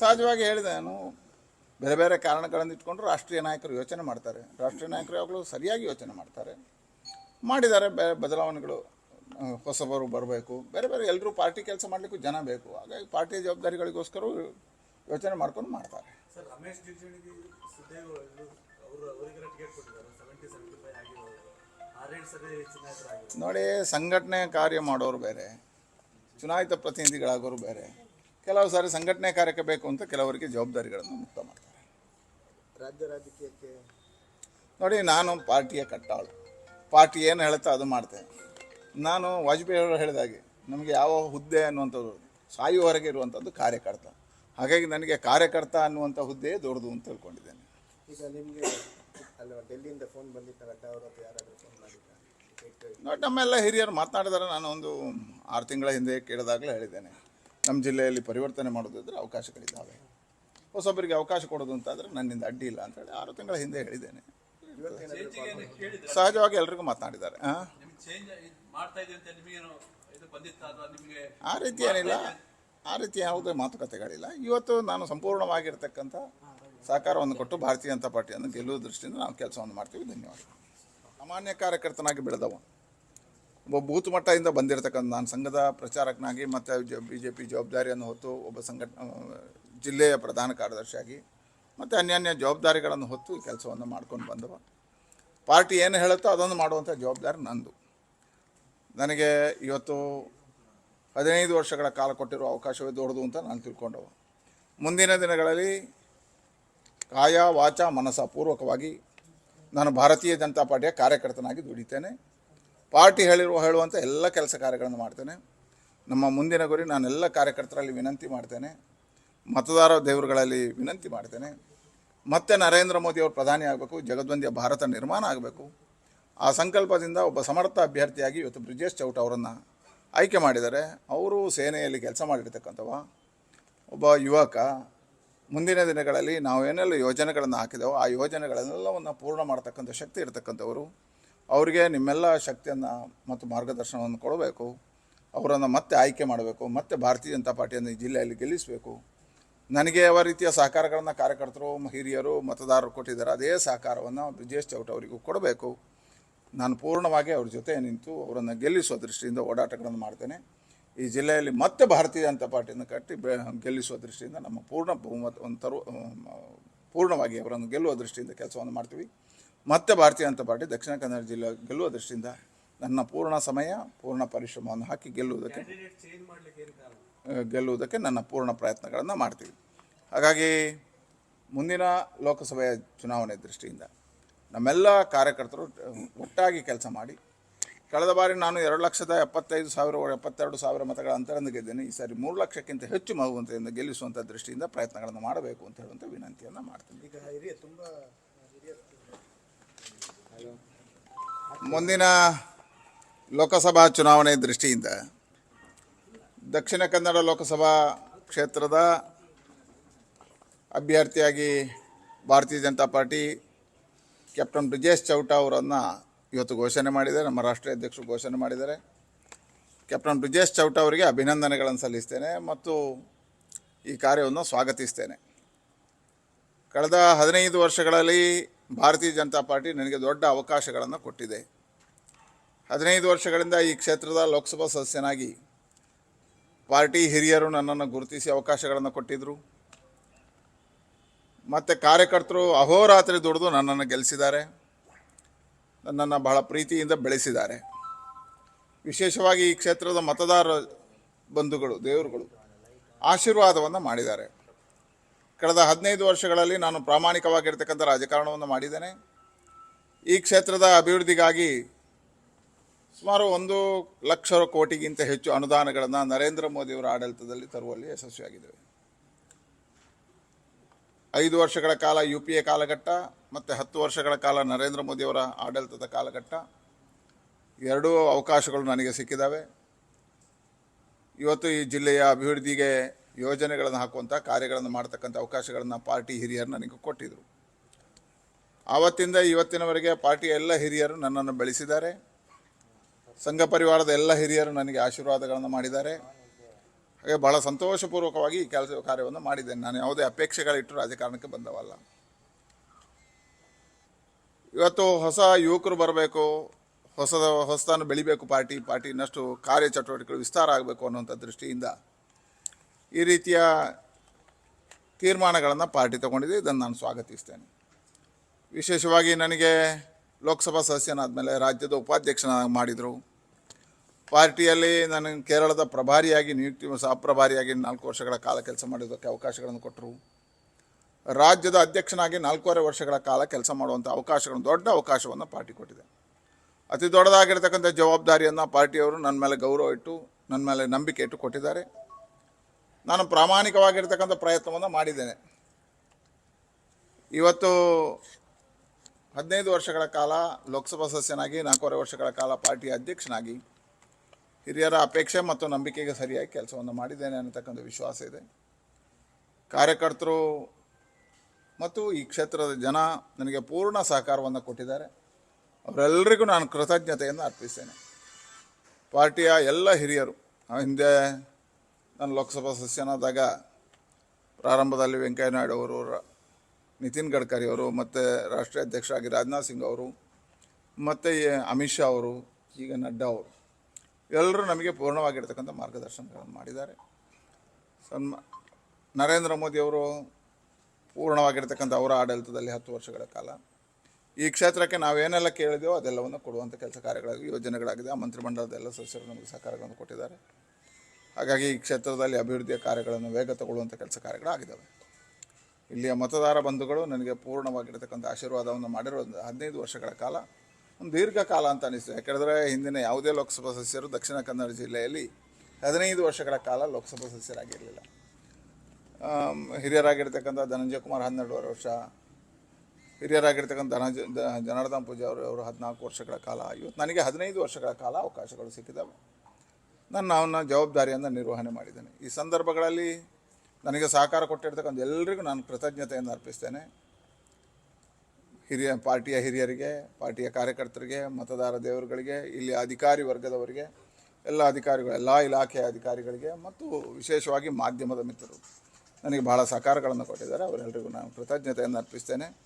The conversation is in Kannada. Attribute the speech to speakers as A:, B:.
A: ಸಹಜವಾಗಿ ಹೇಳಿದೆ ನಾನು ಬೇರೆ ಬೇರೆ ಕಾರಣಗಳನ್ನು ಇಟ್ಕೊಂಡು ರಾಷ್ಟ್ರೀಯ ನಾಯಕರು ಯೋಚನೆ ಮಾಡ್ತಾರೆ. ರಾಷ್ಟ್ರೀಯ ನಾಯಕರು ಯಾವಾಗಲೂ ಸರಿಯಾಗಿ ಯೋಚನೆ ಮಾಡ್ತಾರೆ. ಮಾಡಿದ್ದಾರೆ ಬೇರೆ ಬದಲಾವಣೆಗಳು ಹೊಸಬರು ಬರಬೇಕು. ಬೇರೆ ಬೇರೆ ಎಲ್ಲರೂ ಪಾರ್ಟಿ ಕೆಲಸ ಮಾಡಲಿಕ್ಕೂ ಜನ ಬೇಕು. ಹಾಗಾಗಿ ಪಾರ್ಟಿ ಜವಾಬ್ದಾರಿಗಳಿಗೋಸ್ಕರ ಯೋಚನೆ ಮಾಡ್ಕೊಂಡು ಮಾಡ್ತಾರೆ. ನೋಡಿ ಸಂಘಟನೆ ಕಾರ್ಯ ಮಾಡೋರು ಬೇರೆ. ಚುನಾಯಿತ ಪ್ರತಿನಿಧಿಗಳಾಗೋರು ಬೇರೆ. ಕೆಲವು ಸಾರಿ ಸಂಘಟನೆ ಕಾರ್ಯಕ್ಕೆ ಬೇಕು ಅಂತ ಕೆಲವರಿಗೆ ಜವಾಬ್ದಾರಿಗಳನ್ನು ಮುಕ್ತ ಮಾಡ್ತಾರೆ.
B: ರಾಜ್ಯ ರಾಜಕೀಯಕ್ಕೆ?
A: ನೋಡಿ ನಾನು ಪಾರ್ಟಿಯ ಕಟ್ಟಾಳು. ಪಾರ್ಟಿ ಏನು ಹೇಳುತ್ತೋ ಅದು ಮಾಡ್ತೇನೆ ನಾನು ವಾಜಪೇಯಿ ಅವರು ಹೇಳಿದಾಗೆ ನಮಗೆ ಯಾವ ಹುದ್ದೆ ಅನ್ನುವಂಥದ್ದು ಸಾಯುವವರೆಗೆ ಇರುವಂಥದ್ದು ಕಾರ್ಯಕರ್ತ. ಹಾಗಾಗಿ ನನಗೆ ಕಾರ್ಯಕರ್ತ ಅನ್ನುವಂಥ ಹುದ್ದೆಯೇ ದೊಡ್ಡದು ಅಂತ ತಿಳ್ಕೊಂಡಿದ್ದೇನೆ.
B: ಈಗ ನಿಮಗೆ ಅಲ್ವಾ ಡೆಲ್ಲಿಯಿಂದ ಫೋನ್ ಬಂದಿತ್ತಲ್ಲ ಯಾರಾದರೂ ಫೋನ್
A: ನೋಡಿ ನಮ್ಮೆಲ್ಲ ಹಿರಿಯರು ಮಾತನಾಡಿದಾರೆ. ನಾನು ಒಂದು ಆರು ತಿಂಗಳ ಹಿಂದೆ ಕೇಳಿದಾಗಲೇ ಹೇಳಿದ್ದೇನೆ. ನಮ್ಮ ಜಿಲ್ಲೆಯಲ್ಲಿ ಪರಿವರ್ತನೆ ಮಾಡೋದಿದ್ರೆ ಅವಕಾಶಗಳಿದ್ದಾವೆ. ಹೊಸೊಬ್ಬರಿಗೆ ಅವಕಾಶ ಕೊಡೋದು ಅಂತಾದರೆ ನನ್ನಿಂದ ಅಡ್ಡಿ ಇಲ್ಲ ಅಂತೇಳಿ ಆರು ತಿಂಗಳ ಹಿಂದೆ ಹೇಳಿದ್ದೇನೆ. ಸಹಜವಾಗಿ ಎಲ್ರಿಗೂ ಮಾತನಾಡಿದ್ದಾರೆ. ಆ? ರೀತಿ ಏನಿಲ್ಲ. ಆ ರೀತಿ ಯಾವುದೇ ಮಾತುಕತೆಗಳಿಲ್ಲ. ಇವತ್ತು ನಾನು ಸಂಪೂರ್ಣವಾಗಿರ್ತಕ್ಕಂಥ ಸಹಕಾರವನ್ನು ಕೊಟ್ಟು ಭಾರತೀಯ ಜನತಾ ಪಾರ್ಟಿಯನ್ನು ಗೆಲ್ಲುವ ದೃಷ್ಟಿಯಿಂದ ನಾವು ಕೆಲಸವನ್ನು ಮಾಡ್ತೀವಿ. ಧನ್ಯವಾದ ಸಾಮಾನ್ಯ ಕಾರ್ಯಕರ್ತನಾಗಿ ಬೆಳೆದವ ಒಬ್ಬ ಬೂತ್ ಮಟ್ಟದಿಂದ ಬಂದಿರತಕ್ಕಂಥ ನಾನು ಸಂಘದ ಪ್ರಚಾರಕನಾಗಿ ಮತ್ತು ಬಿ ಜೆ ಪಿ ಜವಾಬ್ದಾರಿಯನ್ನು ಹೊತ್ತು ಒಬ್ಬ ಸಂಘಟ ಜಿಲ್ಲೆಯ ಪ್ರಧಾನ ಕಾರ್ಯದರ್ಶಿಯಾಗಿ ಮತ್ತು ಅನ್ಯಾನ್ಯ ಜವಾಬ್ದಾರಿಗಳನ್ನು ಹೊತ್ತು ಕೆಲಸವನ್ನು ಮಾಡ್ಕೊಂಡು ಬಂದವ. ಪಾರ್ಟಿ ಏನು ಹೇಳುತ್ತೋ ಅದನ್ನು ಮಾಡುವಂಥ ಜವಾಬ್ದಾರಿ ನಂದು. ನನಗೆ ಇವತ್ತು ಹದಿನೈದು ವರ್ಷಗಳ ಕಾಲ ಕೊಟ್ಟಿರುವ ಅವಕಾಶವೇ ದೊಡ್ಡದು ಅಂತ ನಾನು ತಿಳ್ಕೊಂಡವ. ಮುಂದಿನ ದಿನಗಳಲ್ಲಿ ಕಾಯ, ವಾಚ ಮನಸ ಪೂರ್ವಕವಾಗಿ ನಾನು ಭಾರತೀಯ ಜನತಾ ಪಾರ್ಟಿಯ ಕಾರ್ಯಕರ್ತನಾಗಿ ದುಡಿತೇನೆ. ಪಾರ್ಟಿ ಹೇಳಿರುವ ಹೇಳುವಂಥ ಎಲ್ಲ ಕೆಲಸ ಕಾರ್ಯಗಳನ್ನು ಮಾಡ್ತೇನೆ. ನಮ್ಮ ಮುಂದಿನ ಗುರಿ ನಾನೆಲ್ಲ ಕಾರ್ಯಕರ್ತರಲ್ಲಿ ವಿನಂತಿ ಮಾಡ್ತೇನೆ. ಮತದಾರ ದೇವರುಗಳಲ್ಲಿ ವಿನಂತಿ ಮಾಡ್ತೇನೆ. ಮತ್ತೆ ನರೇಂದ್ರ ಮೋದಿ ಅವರು ಪ್ರಧಾನಿ ಆಗಬೇಕು, ಜಗದ್ವಂದ್ಯ ಭಾರತ ನಿರ್ಮಾಣ ಆಗಬೇಕು. ಆ ಸಂಕಲ್ಪದಿಂದ ಒಬ್ಬ ಸಮರ್ಥ ಅಭ್ಯರ್ಥಿಯಾಗಿ ಇವತ್ತು ಬ್ರಿಜೇಶ್ ಚೌಟ ಅವರನ್ನು ಆಯ್ಕೆ ಮಾಡಿದರೆ ಅವರು ಸೇನೆಯಲ್ಲಿ ಕೆಲಸ ಮಾಡಿರ್ತಕ್ಕಂಥವ, ಒಬ್ಬ ಯುವಕ. ಮುಂದಿನ ದಿನಗಳಲ್ಲಿ ನಾವು ಏನೆಲ್ಲ ಯೋಜನೆಗಳನ್ನು ಹಾಕಿದೆವೋ ಆ ಯೋಜನೆಗಳನ್ನೆಲ್ಲವನ್ನು ಪೂರ್ಣ ಮಾಡ್ತಕ್ಕಂಥ ಶಕ್ತಿ ಇರತಕ್ಕಂಥವರು. ಅವರಿಗೆ ನಿಮ್ಮೆಲ್ಲ ಶಕ್ತಿಯನ್ನು ಮತ್ತು ಮಾರ್ಗದರ್ಶನವನ್ನು ಕೊಡಬೇಕು. ಅವರನ್ನು ಮತ್ತೆ ಆಯ್ಕೆ ಮಾಡಬೇಕು, ಮತ್ತೆ ಭಾರತೀಯ ಜನತಾ ಪಾರ್ಟಿಯನ್ನು ಈ ಜಿಲ್ಲೆಯಲ್ಲಿ ಗೆಲ್ಲಿಸಬೇಕು. ನನಗೆ ಯಾವ ರೀತಿಯ ಸಹಕಾರಗಳನ್ನು ಕಾರ್ಯಕರ್ತರು, ಹಿರಿಯರು, ಮತದಾರರು ಕೊಟ್ಟಿದ್ದಾರೆ, ಅದೇ ಸಹಕಾರವನ್ನು ಬ್ರಿಜೇಶ್ ಚೌಟ ಅವರಿಗೂ ಕೊಡಬೇಕು. ನಾನು ಪೂರ್ಣವಾಗಿ ಅವ್ರ ಜೊತೆ ನಿಂತು ಅವರನ್ನು ಗೆಲ್ಲಿಸುವ ದೃಷ್ಟಿಯಿಂದ ಓಡಾಟಗಳನ್ನು ಮಾಡ್ತೇನೆ. ಈ ಜಿಲ್ಲೆಯಲ್ಲಿ ಮತ್ತೆ ಭಾರತೀಯ ಜನತಾ ಪಾರ್ಟಿಯನ್ನು ಕಟ್ಟಿ ಗೆಲ್ಲಿಸುವ ದೃಷ್ಟಿಯಿಂದ ನಮ್ಮ ಪೂರ್ಣ ಬಹುಮತವನ್ನು ತರು ಪೂರ್ಣವಾಗಿ ಅವರನ್ನು ಗೆಲ್ಲುವ ದೃಷ್ಟಿಯಿಂದ ಕೆಲಸವನ್ನು ಮಾಡ್ತೀವಿ. ಮತ್ತೆ ಭಾರತೀಯ ಜನತಾ ಪಾರ್ಟಿ ದಕ್ಷಿಣ ಕನ್ನಡ ಜಿಲ್ಲೆ ಗೆಲ್ಲುವ ದೃಷ್ಟಿಯಿಂದ ನನ್ನ ಪೂರ್ಣ ಸಮಯ ಪೂರ್ಣ ಪರಿಶ್ರಮವನ್ನು ಹಾಕಿ ಗೆಲ್ಲುವುದಕ್ಕೆ ಗೆಲ್ಲುವುದಕ್ಕೆ ನನ್ನ ಪೂರ್ಣ ಪ್ರಯತ್ನಗಳನ್ನು ಮಾಡ್ತೀವಿ. ಹಾಗಾಗಿ ಮುಂದಿನ ಲೋಕಸಭೆಯ ಚುನಾವಣೆ ದೃಷ್ಟಿಯಿಂದ ನಮ್ಮೆಲ್ಲ ಕಾರ್ಯಕರ್ತರು ಒಟ್ಟಾಗಿ ಕೆಲಸ ಮಾಡಿ ಕಳೆದ ಬಾರಿ ನಾನು ಎರಡು ಲಕ್ಷದ ಎಪ್ಪತ್ತೈದು ಸಾವಿರ ಎಪ್ಪತ್ತೆರಡು ಸಾವಿರ ಮತಗಳ ಅಂತರದಿಂದ ಗೆದ್ದೇನೆ. ಈ ಸಾರಿ ಮೂರು ಲಕ್ಷಕ್ಕಿಂತ ಹೆಚ್ಚು ಮಗುವಂತೆಯಿಂದ ಗೆಲ್ಲಿಸುವಂಥ ದೃಷ್ಟಿಯಿಂದ ಪ್ರಯತ್ನಗಳನ್ನು ಮಾಡಬೇಕು ಅಂತ ಹೇಳುವಂಥ ವಿನಂತಿಯನ್ನು ಮಾಡ್ತೀನಿ.
B: ಈಗ ಹಿರಿಯ ತುಂಬ ಹಿರಿಯರು
A: ಮುಂದಿನ ಲೋಕಸಭಾ ಚುನಾವಣೆ ದೃಷ್ಟಿಯಿಂದ ದಕ್ಷಿಣ ಕನ್ನಡ ಲೋಕಸಭಾ ಕ್ಷೇತ್ರದ ಅಭ್ಯರ್ಥಿಯಾಗಿ ಭಾರತೀಯ ಜನತಾ ಪಾರ್ಟಿ ಕ್ಯಾಪ್ಟನ್ ಬ್ರಿಜೇಶ್ ಚೌಟ ಅವರನ್ನು ಇವತ್ತು ಘೋಷಣೆ ಮಾಡಿದ್ದಾರೆ, ನಮ್ಮ ರಾಷ್ಟ್ರೀಯ ಅಧ್ಯಕ್ಷರು ಘೋಷಣೆ ಮಾಡಿದ್ದಾರೆ. ಕ್ಯಾಪ್ಟನ್ ಬ್ರಿಜೇಶ್ ಚೌಟ ಅವರಿಗೆ ಅಭಿನಂದನೆಗಳನ್ನು ಸಲ್ಲಿಸ್ತೇನೆ ಮತ್ತು ಈ ಕಾರ್ಯವನ್ನು ಸ್ವಾಗತಿಸ್ತೇನೆ. ಕಳೆದ ಹದಿನೈದು ವರ್ಷಗಳಲ್ಲಿ ಭಾರತೀಯ ಜನತಾ ಪಾರ್ಟಿ ನನಗೆ ದೊಡ್ಡ ಅವಕಾಶಗಳನ್ನು ಕೊಟ್ಟಿದೆ. ಹದಿನೈದು ವರ್ಷಗಳಿಂದ ಈ ಕ್ಷೇತ್ರದ ಲೋಕಸಭಾ ಸದಸ್ಯನಾಗಿ ಪಾರ್ಟಿ ಹಿರಿಯರು ನನ್ನನ್ನು ಗುರುತಿಸಿ ಅವಕಾಶಗಳನ್ನು ಕೊಟ್ಟಿದ್ದರು ಮತ್ತು ಕಾರ್ಯಕರ್ತರು ಅಹೋರಾತ್ರಿ ದುಡಿದು ನನ್ನನ್ನು ಗೆಲ್ಲಿಸಿದ್ದಾರೆ. ನನ್ನನ್ನು ಬಹಳ ಪ್ರೀತಿಯಿಂದ ಬೆಳೆಸಿದ್ದಾರೆ. ವಿಶೇಷವಾಗಿ ಈ ಕ್ಷೇತ್ರದ ಮತದಾರ ಬಂಧುಗಳು, ದೇವರುಗಳು ಆಶೀರ್ವಾದವನ್ನು ಮಾಡಿದ್ದಾರೆ. ಕಳೆದ ಹದಿನೈದು ವರ್ಷಗಳಲ್ಲಿ ನಾನು ಪ್ರಾಮಾಣಿಕವಾಗಿರ್ತಕ್ಕಂಥ ರಾಜಕಾರಣವನ್ನು ಮಾಡಿದ್ದೇನೆ. ಈ ಕ್ಷೇತ್ರದ ಅಭಿವೃದ್ಧಿಗಾಗಿ ಸುಮಾರು ಒಂದು ಲಕ್ಷ ಕೋಟಿಗಿಂತ ಹೆಚ್ಚು ಅನುದಾನಗಳನ್ನು ನರೇಂದ್ರ ಮೋದಿಯವರ ಆಡಳಿತದಲ್ಲಿ ತರುವಲ್ಲಿ ಯಶಸ್ವಿಯಾಗಿದ್ದೇವೆ. ಐದು ವರ್ಷಗಳ ಕಾಲ ಯು ಪಿ ಎ ಕಾಲಘಟ್ಟ ಮತ್ತು ಹತ್ತು ವರ್ಷಗಳ ಕಾಲ ನರೇಂದ್ರ ಮೋದಿಯವರ ಆಡಳಿತದ ಕಾಲಘಟ್ಟ. ಎರಡೂ ಅವಕಾಶಗಳು ನನಗೆ ಸಿಕ್ಕಿದ್ದಾವೆ ಇವತ್ತು ಈ ಜಿಲ್ಲೆಯ ಅಭಿವೃದ್ಧಿಗೆ ಯೋಜನೆಗಳನ್ನು ಹಾಕುವಂಥ ಕಾರ್ಯಗಳನ್ನು ಮಾಡ್ತಕ್ಕಂಥ ಅವಕಾಶಗಳನ್ನು ಪಾರ್ಟಿ ಹಿರಿಯರು ನನಗೆ ಕೊಟ್ಟಿದ್ದರು ಆವತ್ತಿಂದ ಇವತ್ತಿನವರೆಗೆ ಪಾರ್ಟಿಯ ಎಲ್ಲ ಹಿರಿಯರು ನನ್ನನ್ನು ಬೆಳೆಸಿದ್ದಾರೆ. ಸಂಘ ಪರಿವಾರದ ಎಲ್ಲ ಹಿರಿಯರು ನನಗೆ ಆಶೀರ್ವಾದಗಳನ್ನು ಮಾಡಿದ್ದಾರೆ. ಹಾಗೆ ಭಾಳ ಸಂತೋಷಪೂರ್ವಕವಾಗಿ ಈ ಕೆಲಸ ಕಾರ್ಯವನ್ನು ಮಾಡಿದ್ದೇನೆ. ನಾನು ಯಾವುದೇ ಅಪೇಕ್ಷೆಗಳಿಟ್ಟು ರಾಜಕಾರಣಕ್ಕೆ ಬಂದವಲ್ಲ. ಇವತ್ತು ಹೊಸ ಯುವಕರು ಬರಬೇಕು, ಹೊಸದ ಹೊಸದನ್ನು ಬೆಳಿಬೇಕು, ಪಾರ್ಟಿ ಪಾರ್ಟಿ ಇನ್ನಷ್ಟು ಕಾರ್ಯಚಟುವಟಿಕೆಗಳು ವಿಸ್ತಾರ ಆಗಬೇಕು ಅನ್ನುವಂಥ ದೃಷ್ಟಿಯಿಂದ ಈ ರೀತಿಯ ತೀರ್ಮಾನಗಳನ್ನು ಪಾರ್ಟಿ ತಗೊಂಡಿದೆ. ಇದನ್ನು ನಾನು ಸ್ವಾಗತಿಸ್ತೇನೆ. ವಿಶೇಷವಾಗಿ ನನಗೆ ಲೋಕಸಭಾ ಸದಸ್ಯನಾದಮೇಲೆ ರಾಜ್ಯದ ಉಪಾಧ್ಯಕ್ಷನಾಗಿ ಮಾಡಿದರು. ಪಾರ್ಟಿಯಲ್ಲಿ ನನಗೆ ಕೇರಳದ ಪ್ರಭಾರಿಯಾಗಿ ನಿಯುಕ್ತಿ ಸಹ ಪ್ರಭಾರಿಯಾಗಿ ನಾಲ್ಕು ವರ್ಷಗಳ ಕಾಲ ಕೆಲಸ ಮಾಡೋದಕ್ಕೆ ಅವಕಾಶಗಳನ್ನು ಕೊಟ್ಟರು. ರಾಜ್ಯದ ಅಧ್ಯಕ್ಷನಾಗಿ ನಾಲ್ಕೂವರೆ ವರ್ಷಗಳ ಕಾಲ ಕೆಲಸ ಮಾಡುವಂಥ ಅವಕಾಶಗಳನ್ನು, ದೊಡ್ಡ ಅವಕಾಶವನ್ನು ಪಾರ್ಟಿ ಕೊಟ್ಟಿದೆ. ಅತಿ ದೊಡ್ಡದಾಗಿರ್ತಕ್ಕಂಥ ಜವಾಬ್ದಾರಿಯನ್ನು ಪಾರ್ಟಿಯವರು ನನ್ನ ಮೇಲೆ ಗೌರವ ಇಟ್ಟು ನನ್ನ ಮೇಲೆ ನಂಬಿಕೆ ಇಟ್ಟು ಕೊಟ್ಟಿದ್ದಾರೆ. ನಾನು ಪ್ರಾಮಾಣಿಕವಾಗಿರ್ತಕ್ಕಂಥ ಪ್ರಯತ್ನವನ್ನು ಮಾಡಿದ್ದೇನೆ. ಇವತ್ತು ಹದಿನೈದು ವರ್ಷಗಳ ಕಾಲ ಲೋಕಸಭಾ ಸದಸ್ಯನಾಗಿ, ನಾಲ್ಕೂವರೆ ವರ್ಷಗಳ ಕಾಲ ಪಾರ್ಟಿಯ ಅಧ್ಯಕ್ಷನಾಗಿ ಹಿರಿಯರ ಅಪೇಕ್ಷೆ ಮತ್ತು ನಂಬಿಕೆಗೆ ಸರಿಯಾಗಿ ಕೆಲಸವನ್ನು ಮಾಡಿದ್ದೇನೆ ಅನ್ನತಕ್ಕಂಥ ವಿಶ್ವಾಸ ಇದೆ. ಕಾರ್ಯಕರ್ತರು ಮತ್ತು ಈ ಕ್ಷೇತ್ರದ ಜನ ನನಗೆ ಪೂರ್ಣ ಸಹಕಾರವನ್ನು ಕೊಟ್ಟಿದ್ದಾರೆ. ಅವರೆಲ್ಲರಿಗೂ ನಾನು ಕೃತಜ್ಞತೆಯನ್ನು ಅರ್ಪಿಸ್ತೇನೆ. ಪಾರ್ಟಿಯ ಎಲ್ಲ ಹಿರಿಯರು ಹಿಂದೆ ನಾನು ಲೋಕಸಭಾ ಸದಸ್ಯನಾದಾಗ ಪ್ರಾರಂಭದಲ್ಲಿ ವೆಂಕಯ್ಯನಾಯ್ಡು ಅವರು ರ- ನಿತಿನ್ ಗಡ್ಕರಿ ಅವರು, ಮತ್ತು ರಾಷ್ಟ್ರೀಯ ಅಧ್ಯಕ್ಷರಾಗಿ ರಾಜನಾಥ್ ಸಿಂಗ್ ಅವರು, ಮತ್ತು ಅಮಿತ್ ಶಾ ಅವರು, ಈಗ ನಡ್ಡಾ ಅವರು, ಎಲ್ಲರೂ ನಮಗೆ ಪೂರ್ಣವಾಗಿರ್ತಕ್ಕಂಥ ಮಾರ್ಗದರ್ಶನಗಳನ್ನು ಮಾಡಿದ್ದಾರೆ. ಸನ್ಮ, ನರೇಂದ್ರ ಮೋದಿಯವರು ಪೂರ್ಣವಾಗಿರ್ತಕ್ಕಂಥ ಅವರ ಆಡಳಿತದಲ್ಲಿ ಹತ್ತು ವರ್ಷಗಳ ಕಾಲ. ಈ ಕ್ಷೇತ್ರಕ್ಕೆ ನಾವೇನೆಲ್ಲ ಕೇಳಿದೆಯೋ ಅದೆಲ್ಲವನ್ನು ಕೊಡುವಂಥ ಕೆಲಸ ಕಾರ್ಯಗಳಾಗಿ ಯೋಜನೆಗಳಾಗಿದೆ. ಆ ಮಂತ್ರಿಮಂಡಲದ ಎಲ್ಲ ಸದಸ್ಯರು ನಮಗೆ ಸಹಕಾರಗಳನ್ನು ಕೊಟ್ಟಿದ್ದಾರೆ. ಹಾಗಾಗಿ ಈ ಕ್ಷೇತ್ರದಲ್ಲಿ ಅಭಿವೃದ್ಧಿಯ ಕಾರ್ಯಗಳನ್ನು ವೇಗ ತಗೊಳ್ಳುವಂಥ ಕೆಲಸ ಕಾರ್ಯಗಳಾಗಿದ್ದಾವೆ. ಇಲ್ಲಿಯ ಮತದಾರ ಬಂಧುಗಳು ನನಗೆ ಪೂರ್ಣವಾಗಿರ್ತಕ್ಕಂಥ ಆಶೀರ್ವಾದವನ್ನು ಮಾಡಿರೋ ಹದಿನೈದು ವರ್ಷಗಳ ಕಾಲ, ಒಂದು ದೀರ್ಘಕಾಲ ಅಂತ ಅನಿಸ್ತು. ಯಾಕೆಂದರೆ ಹಿಂದಿನ ಯಾವುದೇ ಲೋಕಸಭಾ ಸದಸ್ಯರು ದಕ್ಷಿಣ ಕನ್ನಡ ಜಿಲ್ಲೆಯಲ್ಲಿ ಹದಿನೈದು ವರ್ಷಗಳ ಕಾಲ ಲೋಕಸಭಾ ಸದಸ್ಯರಾಗಿರಲಿಲ್ಲ. ಹಿರಿಯರಾಗಿರ್ತಕ್ಕಂಥ ಧನಂಜಯ ಕುಮಾರ್ ಹನ್ನೆರಡುವರೆ ವರ್ಷ, ಹಿರಿಯರಾಗಿರ್ತಕ್ಕಂಥ ಧನಜ ಜನಾರ್ದನ್ ಪೂಜಾ ಅವರು ಹದಿನಾಲ್ಕು ವರ್ಷಗಳ ಕಾಲ ಇವತ್ತು ನನಗೆ ಹದಿನೈದು ವರ್ಷಗಳ ಕಾಲ ಅವಕಾಶಗಳು ಸಿಕ್ಕಿದ್ದಾವೆ ನಾನು ಅವನ್ನ ಜವಾಬ್ದಾರಿಯನ್ನು ನಿರ್ವಹಣೆ ಮಾಡಿದ್ದೇನೆ. ಈ ಸಂದರ್ಭಗಳಲ್ಲಿ ನನಗೆ ಸಹಕಾರ ಕೊಟ್ಟಿರ್ತಕ್ಕಂಥ ಎಲ್ಲರಿಗೂ ನಾನು ಕೃತಜ್ಞತೆಯನ್ನು ಅರ್ಪಿಸ್ತೇನೆ. ಹಿರಿಯ, ಪಾರ್ಟಿಯ ಹಿರಿಯರಿಗೆ, ಪಾರ್ಟಿಯ ಕಾರ್ಯಕರ್ತರಿಗೆ, ಮತದಾರ ದೇವರುಗಳಿಗೆ, ಇಲ್ಲಿ ಅಧಿಕಾರಿ ವರ್ಗದವರಿಗೆ, ಎಲ್ಲ ಅಧಿಕಾರಿಗಳು, ಎಲ್ಲ ಇಲಾಖೆಯ ಅಧಿಕಾರಿಗಳಿಗೆ ಮತ್ತು ವಿಶೇಷವಾಗಿ ಮಾಧ್ಯಮದ ಮಿತ್ರರು. ನನಗೆ ಬಹಳ ಸಹಕಾರಗಳನ್ನು ಕೊಟ್ಟಿದ್ದಾರೆ. ಅವರೆಲ್ಲರಿಗೂ ನಾನು ಕೃತಜ್ಞತೆಯನ್ನು ಅರ್ಪಿಸ್ತೇನೆ.